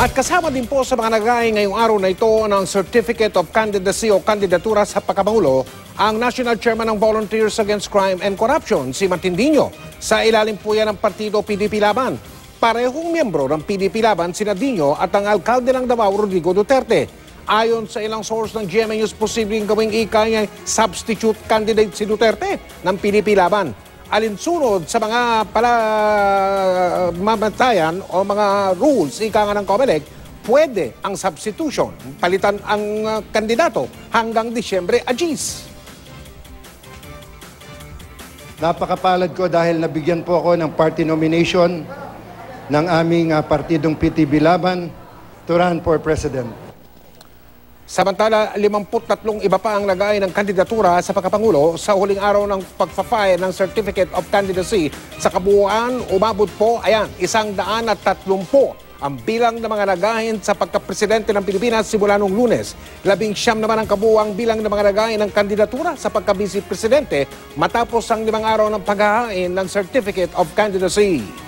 At kasama din po sa mga nagay ngayong araw na ito ng Certificate of Candidacy o kandidatura sa pagkapangulo ang National Chairman ng Volunteers Against Crime and Corruption, si Matindinho. Sa ilalim po yan ng partido PDP Laban. Parehong miyembro ng PDP Laban, si Nadinho at ang alkalde ng Davao, Rodrigo Duterte. Ayon sa ilang source ng GMA News, posibleng gawing ikay substitute candidate si Duterte ng PDP Laban alinsunod sa mga pala mamatayan o mga rules ika nga ng COMELEC, pwede ang substitution, palitan ang uh, kandidato hanggang Disyembre Agis. Napakapalad ko dahil nabigyan po ako ng party nomination ng aming ah, partidong PTB Laban to run for president. Samantala, 53 iba pa ang nagay ng kandidatura sa pagkapangulo sa huling araw ng pagpa-file ng Certificate of Candidacy. Sa kabuuan, umabot po, ayan, isang daan at tatlumpo ang bilang ng mga nagahin sa pagkapresidente ng Pilipinas simula noong lunes. Labing siyam naman ang kabuuang bilang ng mga nagahin ng kandidatura sa pagkabisi presidente matapos ang limang araw ng paghahain ng Certificate of Candidacy.